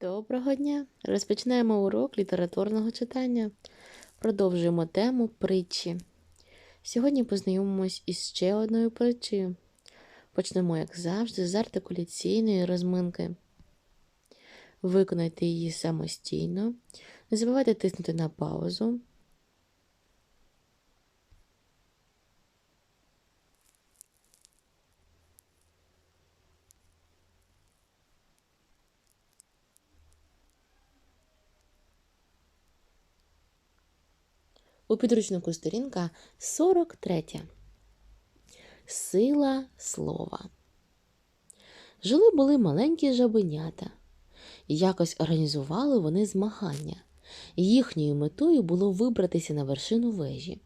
Доброго дня! Розпочинаємо урок літературного читання. Продовжуємо тему притчі. Сьогодні познайомимось із ще одною притчею. Почнемо, як завжди, з артикуляційної розминки. Виконайте її самостійно. Не забувайте тиснути на паузу. У підручнику сторінка 43. Сила слова. Жили були маленькі жабенята. Якось організували вони змагання. Їхньою метою було вибратися на вершину вежі.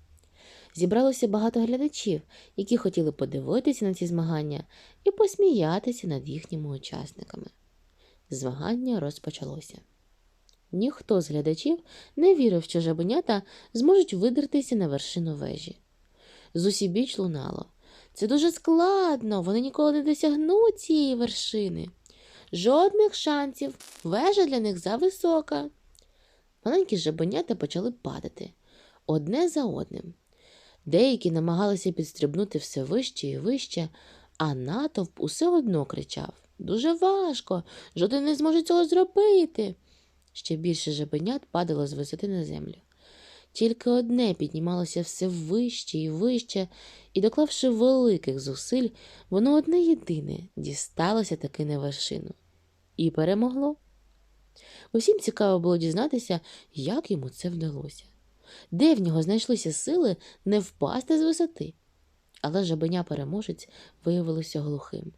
Зібралося багато глядачів, які хотіли подивитися на ці змагання і посміятися над їхніми учасниками. Змагання розпочалося. Ніхто з глядачів не вірив, що жабенята зможуть видертися на вершину вежі. З усібіч лунало. Це дуже складно, вони ніколи не досягнуть цієї вершини. Жодних шансів, вежа для них зависока. Маленькі жабенята почали падати одне за одним. Деякі намагалися підстрибнути все вище і вище, а натовп усе одно кричав Дуже важко, жоден не зможе цього зробити. Ще більше жабенят падало з висоти на землю. Тільки одне піднімалося все вище і вище, і, доклавши великих зусиль, воно одне єдине дісталося таки на вершину. І перемогло. Усім цікаво було дізнатися, як йому це вдалося, де в нього знайшлися сили не впасти з висоти. Але жабеня переможець виявилося глухим.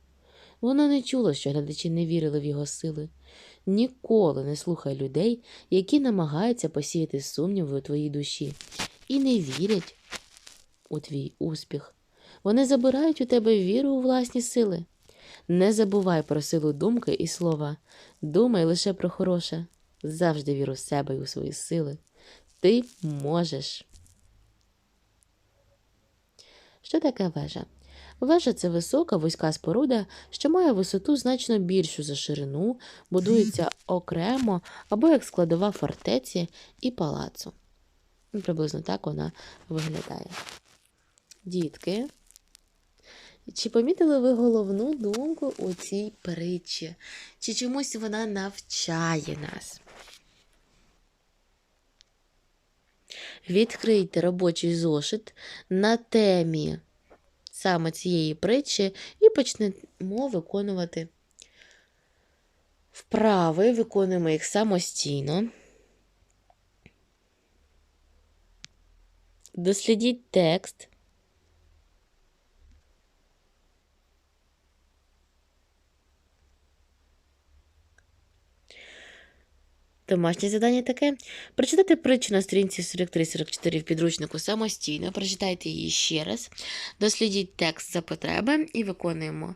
Воно не чуло, що глядачі не вірили в його сили. Ніколи не слухай людей, які намагаються посіяти сумніви у твоїй душі і не вірять у твій успіх. Вони забирають у тебе віру у власні сили. Не забувай про силу думки і слова. Думай лише про хороше. Завжди вір у себе і у свої сили. Ти можеш. Що таке вежа? Вежа це висока вузька споруда, що має висоту значно більшу за ширину, будується окремо або як складова фортеці і палацу. Ну, Приблизно так вона виглядає. Дітки, чи помітили ви головну думку у цій притчі? Чи чомусь вона навчає нас? Відкрийте робочий зошит на темі саме цієї притчі і почнемо виконувати вправи, виконуємо їх самостійно. Дослідіть текст. Домашнє завдання таке. Прочитати притчу на сторінці 43-44 в підручнику самостійно. Прочитайте її ще раз. Дослідіть текст за потреби і виконуємо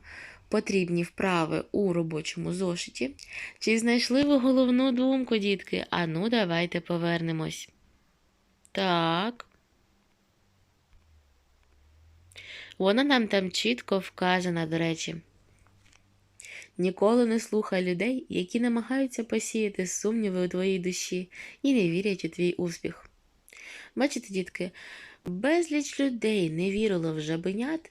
потрібні вправи у робочому зошиті. Чи знайшли ви головну думку, дітки? Ану, давайте повернемось. Так. Вона нам там чітко вказана, до речі. Ніколи не слухай людей, які намагаються посіяти сумніви у твоїй душі і не вірять у твій успіх. Бачите, дітки, безліч людей не вірило в жабенят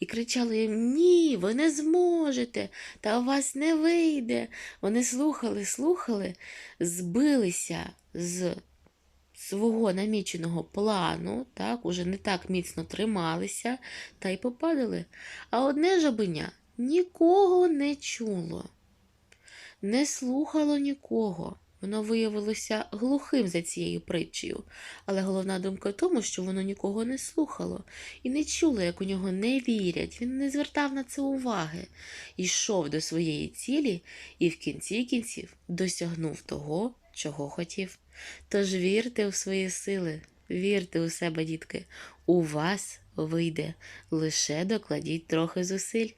і кричали їм Ні, ви не зможете, та у вас не вийде. Вони слухали, слухали, збилися з свого наміченого плану, так, уже не так міцно трималися та й попадали. А одне жабеня нікого не чуло, не слухало нікого. Воно виявилося глухим за цією притчею, але головна думка в тому, що воно нікого не слухало і не чуло, як у нього не вірять. Він не звертав на це уваги, йшов до своєї цілі і в кінці кінців досягнув того, чого хотів. Тож вірте у свої сили, вірте у себе, дітки, у вас вийде, лише докладіть трохи зусиль.